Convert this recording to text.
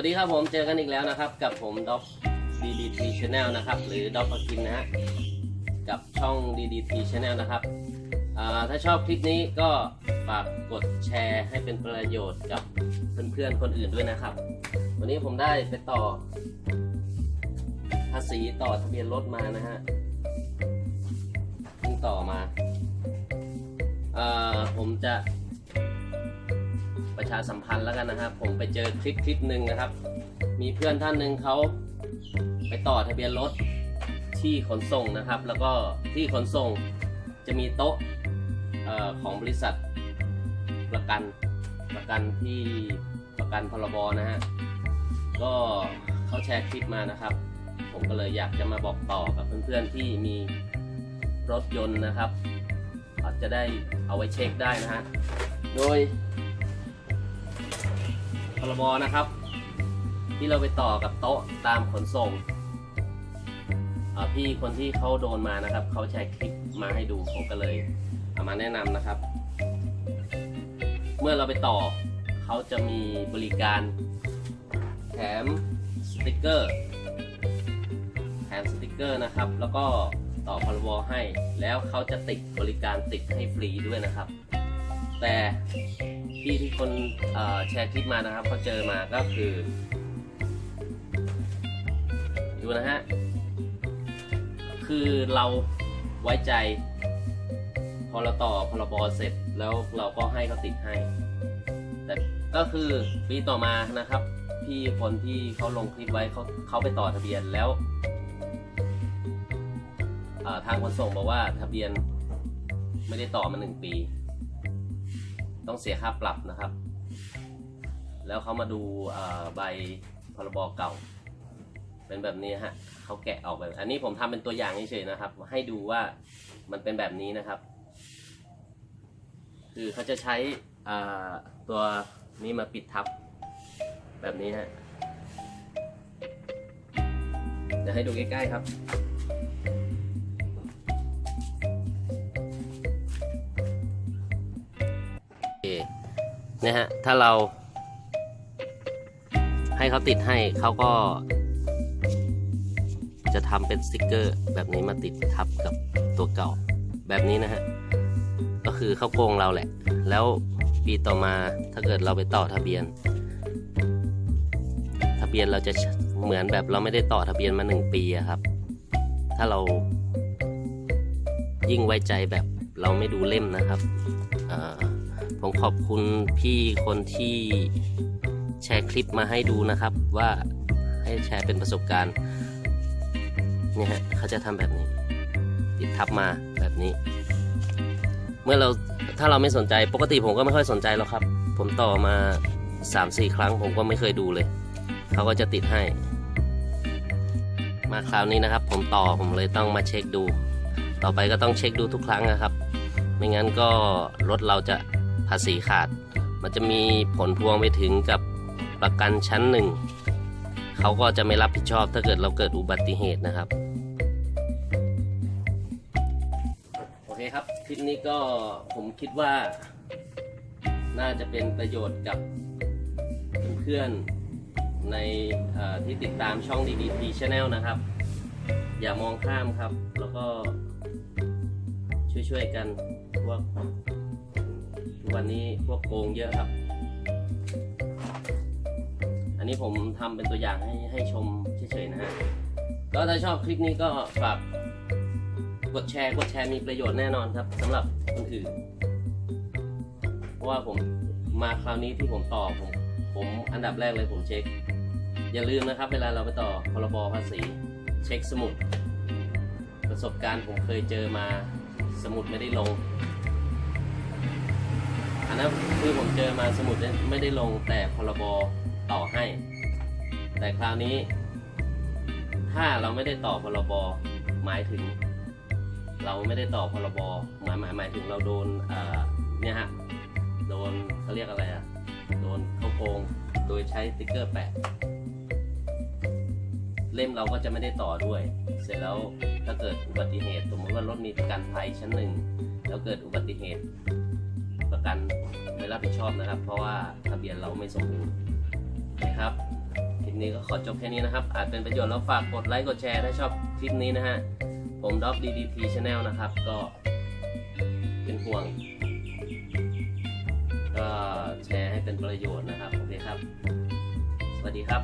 วัสดีครับผมเจอกันอีกแล้วนะครับ กับผมด็อก DDT Channel นะครับ หรือด็อกปกินนะฮะกับช่อง DDT Channel นะครับถ้าชอบคลิปนี้ก็ฝากกดแชร์ให้เป็นประโยชน์กับเพื่อนๆคนอื่นด้วยนะครับ วันนี้ผมได้ไปต่อ ภาษีต่อทะเบียนรถมานะฮะเพิ่งต่อมาอ่าผมจะ ประชาสัมพันธ์แล้วกันนะครับ ผมไปเจอคลิปคลิปหนึ่งนะครับ มีเพื่อนท่านหนึ่งเขาไปต่อทะเบียนรถที่ขนส่งนะครับ แล้วก็ที่ขนส่งจะมีโต๊ะออของบริษัทประกันประกันที่ประกันพรบนะฮะก็เขาแชร์คลิปมานะครับ ผมก็เลยอยากจะมาบอกต่อกับเพื่อนๆที่มีรถยนต์นะครับอาจจะได้เอาไว้เช็คได้นะฮะโดย พรบนะครับ ที่เราไปต่อกับโต๊ะตามขนส่งพี่คนที่เขาโดนมานะครับเขาแชร์คลิปมาให้ดูผมก็เลยเอามาแนะนำนะครับ เมื่อเราไปต่อเขาจะมีบริการแถมสติกเกอร์แถมสติกเกอร์นะครับ แล้วก็ต่อพรบให้แล้วเขาจะติดบริการติดให้ฟรีด้วยนะครับ แต่ ที่ที่คนแชร์คลิปมานะครับเขาเจอมาก็คือ ดูนะฮะ คือเราไว้ใจ พอเราต่อพรบเสร็จแล้วเราก็ให้เขาติดให้ แต่ก็คือปีต่อมานะครับพี่คนที่เขาลงคลิปไว้เขาเขาไปต่อทะเบียนแล้วทางขนส่งบอกว่าทะเบียนไม่ได้ต่อมาหนึ่งปี ต้องเสียค่าปรับนะครับ แล้วเขามาดูใบพรบเก่า เป็นแบบนี้ฮะเขาแกะออกแบบ อันนี้ผมทำเป็นตัวอย่างเฉยๆนะครับ ให้ดูว่ามันเป็นแบบนี้นะครับ คือเขาจะใช้ตัวนี้มาปิดทับ แบบนี้ฮะเดี๋ยวให้ดูใกล้ๆครับ นี่ยฮะถ้าเรา ให้เขาติดให้เขาก็ จะทำเป็นสติกเกอร์แบบนี้มาติดทับกับตัวเก่าแบบนี้นะฮะก็คือเขาโกงเราแหละ แล้วปีต่อมาถ้าเกิดเราไปต่อทะเบียน ทะเบียนเราจะเหมือนแบบเราไม่ได้ต่อทะเบียนมาหนึ่งปีครับ ถ้าเรายิ่งไว้ใจแบบเราไม่ดูเล่มนะครับอ่า ผมขอบคุณพี่คนที่แชร์คลิปมาให้ดูนะครับ ว่าให้แชร์เป็นประสบการณ์เนี่ยฮะเขาจะทำแบบนี้ ติดทับมาแบบนี้ เมื่อเราถ้าเราไม่สนใจปกติผมก็ไม่ค่อยสนใจหรอกครับ ผมต่อมา3-4 ครั้งผมก็ไม่เคยดูเลย เขาก็จะติดให้ มาคราวนี้นะครับ ผมต่อผมเลยต้องมาเช็คดู ต่อไปก็ต้องเช็คดูทุกครั้งนะครับ ไม่งั้นก็รถเราจะ ภาษีขาด มันจะมีผลพวงไปถึงกับประกันชั้นหนึ่งเขาก็จะไม่รับผิดชอบถ้าเกิดเราเกิดอุบัติเหตุนะครับ โอเคครับ คลิปนี้ก็ผมคิดว่าน่าจะเป็นประโยชน์กับเพื่อนๆในที่ติดตามช่อง DDT Channel นะครับ อย่ามองข้ามครับ แล้วก็ช่วยๆกันพวก วันนี้พวกโกงเยอะครับ อันนี้ผมทำเป็นตัวอย่างให้ให้ชมเฉยๆนะฮะ ก็ถ้าชอบคลิปนี้ก็ฝากกดแชร์กดแชร์มีประโยชน์แน่นอนครับสำหรับคนอื่น เพราะว่าผมมาคราวนี้ที่ผมต่อผมผมอันดับแรกเลยผมเช็ค อย่าลืมนะครับ เวลาเราไปต่อพรบภาษี เช็คสมุด ประสบการณ์ผมเคยเจอมาสมุดไม่ได้ลง นนั้นคือผมเจอมาสมุดไม่ได้ลงแต่พรบต่อให้ แต่คราวนี้ ถ้าเราไม่ได้ต่อพรบหมายถึง เราไม่ได้ต่อพรบหมายหมายหมายถึงเราโดนเนี่ยฮะโดนเขาเรียกอะไรอะโดนเขาโกงโดยใช้สติ๊กเกอร์แปะเล่มเราก็จะไม่ได้ต่อด้วย เสร็จแล้วถ้าเกิดอุบัติเหตุสมมติว่ารถมีประกันภัยชั้นหนึ่งแล้วเกิดอุบัติเหตุ ประกันไม่รับผิดชอบนะครับ เพราะว่าทะเบียนเราไม่สมบูรณ์นะครับคลิปนี้ก็ขอจบแค่นี้นะครับ อาจเป็นประโยชน์แล้วฝากกดไลค์กดแชร์ถ้าชอบคลิปนี้นะฮะผมด็อก DDT Channel นะครับ ก็เป็นห่วง ก็แชร์ให้เป็นประโยชน์นะครับ โอเคครับ สวัสดีครับ